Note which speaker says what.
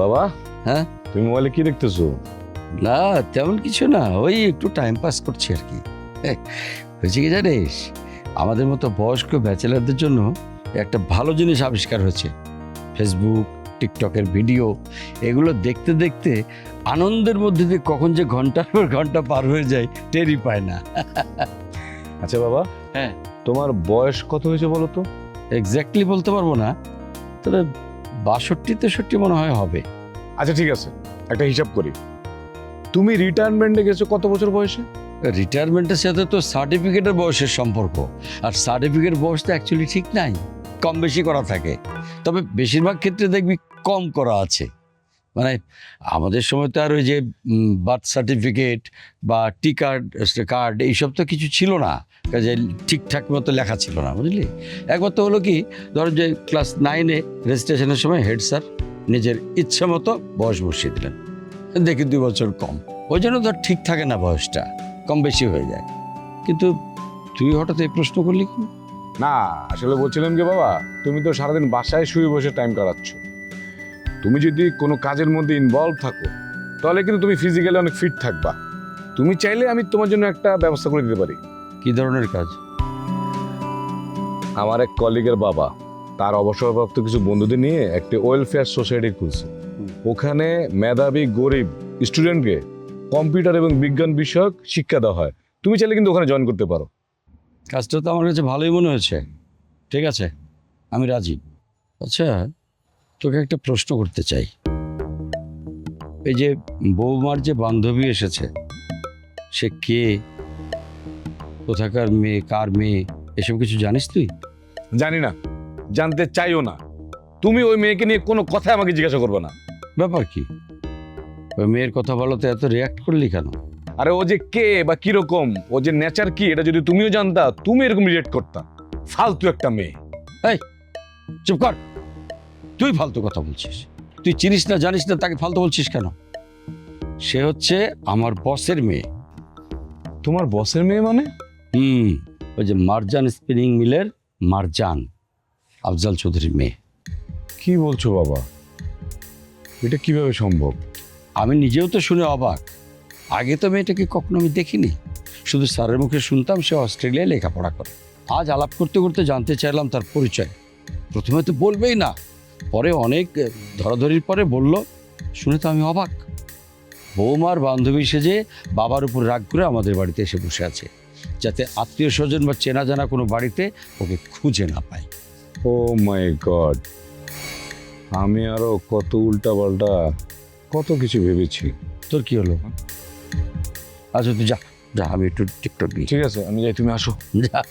Speaker 1: বাবা
Speaker 2: হ্যাঁ?
Speaker 1: তুমি মোবাইলে কি দেখতেছো?
Speaker 2: না তেমন কিছু না ওই একটু টাইম পাস করছি আর কি। হয়েছে কি জানিস? আমাদের মতো বয়স্ক ব্যাচেলারদের জন্য একটা ভালো জিনিস আবিষ্কার হয়েছে। ফেসবুক টিকটকের ভিডিও এগুলো দেখতে দেখতে আনন্দের মধ্যে দিয়ে কখন যে ঘণ্টার পর ঘণ্টা পার হয়ে যায় টেরই পায় না।
Speaker 1: আচ্ছা বাবা
Speaker 2: হ্যাঁ।
Speaker 1: তোমার বয়স কত হয়েছে বলো তো?
Speaker 2: এক্স্যাক্টলি বলতে পারব না তবে বাষট্টি তেষট্টি মনে হয় হবে।
Speaker 1: আচ্ছা ঠিক আছে। একটা হিসাব করি। তুমি রিটায়ারমেন্টে গেছো কত বছর বয়সে?
Speaker 2: রিটায়ারমেন্টের সাথে তো সার্টিফিকেটের বয়সের সম্পর্ক আর সার্টিফিকেট বয়স তো অ্যাকচুয়ালি ঠিক নাই কম বেশি করা থাকে। তবে বেশিরভাগ ক্ষেত্রে দেখবি কম করা আছে। মানে আমাদের সময় তো আর ওই যে বার্থ সার্টিফিকেট বা টি কার্ড কার্ড এইসব তো কিছু ছিল না। কাজে ঠিকঠাক মতো লেখা ছিল না, বুঝলি? একমাত্র হলো কি, ধরো যে ক্লাস নাইনে রেজিস্ট্রেশনের সময় হেড স্যার নিজের ইচ্ছে মতো বয়স বসিয়ে দিলেন। দেখি দুই বছর কম। ওই জন্য ধর ঠিক থাকে না বয়সটা, কম বেশি হয়ে যায়। কিন্তু তুই হঠাৎ এই প্রশ্ন করলি?
Speaker 1: না, আসলে বলছিলাম কি বাবা, তুমি তো সারাদিন বাসায় শুয়ে বসে টাইম কাটাচ্ছ। তুমি যদি কোনো কাজের মধ্যে ইনভলভ থাকো তাহলে কিন্তু তুমি ফিজিক্যালি অনেক ফিট থাকবা। তুমি চাইলে আমি তোমার জন্য একটা ব্যবস্থা করে দিতে পারি।
Speaker 2: কি ধরনের কাজ?
Speaker 1: আমার এক কলিগের বাবা তার অবসরপ্রাপ্ত কিছু বন্ধুদের নিয়ে একটি ওয়েলফেয়ার সোসাইটি খুলছে। ওখানে মেধাবী গরিব স্টুডেন্টকে কম্পিউটার এবং বিজ্ঞান বিষয়ক শিক্ষা দেওয়া হয়। তুমি চাইলে কিন্তু ওখানে জয়েন করতে পারো।
Speaker 2: কাজটা তো আমার কাছে ভালোই মনে হয়েছে। ঠিক আছে আমি রাজি। আচ্ছা তোকে একটা প্রশ্ন করতে চাই। এই যে বৌমার যে বান্ধবী এসেছে সে কে? কোথাকার মেয়ে কার মেয়ে? এসব কিছু জানিস তুই?
Speaker 1: জানি না। জানতে চাইও না। তুমি ওই মেয়েকে নিয়ে কোনো কথা আমাকে জিজ্ঞাসা করবে না।
Speaker 2: ব্যাপার কি? ওই মেয়ের কথা বলাতে এত রিয়াক্ট করলি কেন?
Speaker 1: আরে ও যে কে বা কীরকম ও যে নেচার কি এটা যদি তুমিও জানতা তুমি এরকম রিয়েক্ট করতা। ফালতু একটা মেয়ে।
Speaker 2: চুপ কর। তুই ফালতু কথা বলছিস। তুই চিনিস না জানিস না তাকে ফালতু বলছিস কেন? সে হচ্ছে আমার বসের মেয়ে।
Speaker 1: তোমার বসের মেয়ে মানে?
Speaker 2: হুম ওই যে মারজান স্পিনিং মিলের মারজান আফজাল চৌধুরীর মেয়ে।
Speaker 1: কি বলছো বাবা? এটা কীভাবে সম্ভব?
Speaker 2: আমি নিজেও তো শুনে অবাক। আগে তো মেয়েটাকে কখনো আমি দেখিনি। শুধু স্যারের মুখে শুনতাম সে অস্ট্রেলিয়ায় লেখাপড়া করে। আজ আলাপ করতে করতে জানতে চাইলাম তার পরিচয়। প্রথমে তো বলবেই না পরে অনেক ধরাধরির পরে বলল শুনে তো আমি অবাক। বৌমার বান্ধবী সেজে বাবার উপর রাগ করে আমাদের বাড়িতে এসে বসে আছে যাতে আত্মীয় স্বজন বা চেনা জানা কোনো বাড়িতে ওকে খুঁজে না পায়।
Speaker 1: Oh my God. আমি আরও কত উল্টা পাল্টা কত কিছু ভেবেছি।
Speaker 2: তোর কি হলো? আচ্ছা তুই যা যা আমি একটু টিকটক
Speaker 1: ঠিক আছে আমি যাই তুমি আসো।
Speaker 2: যা।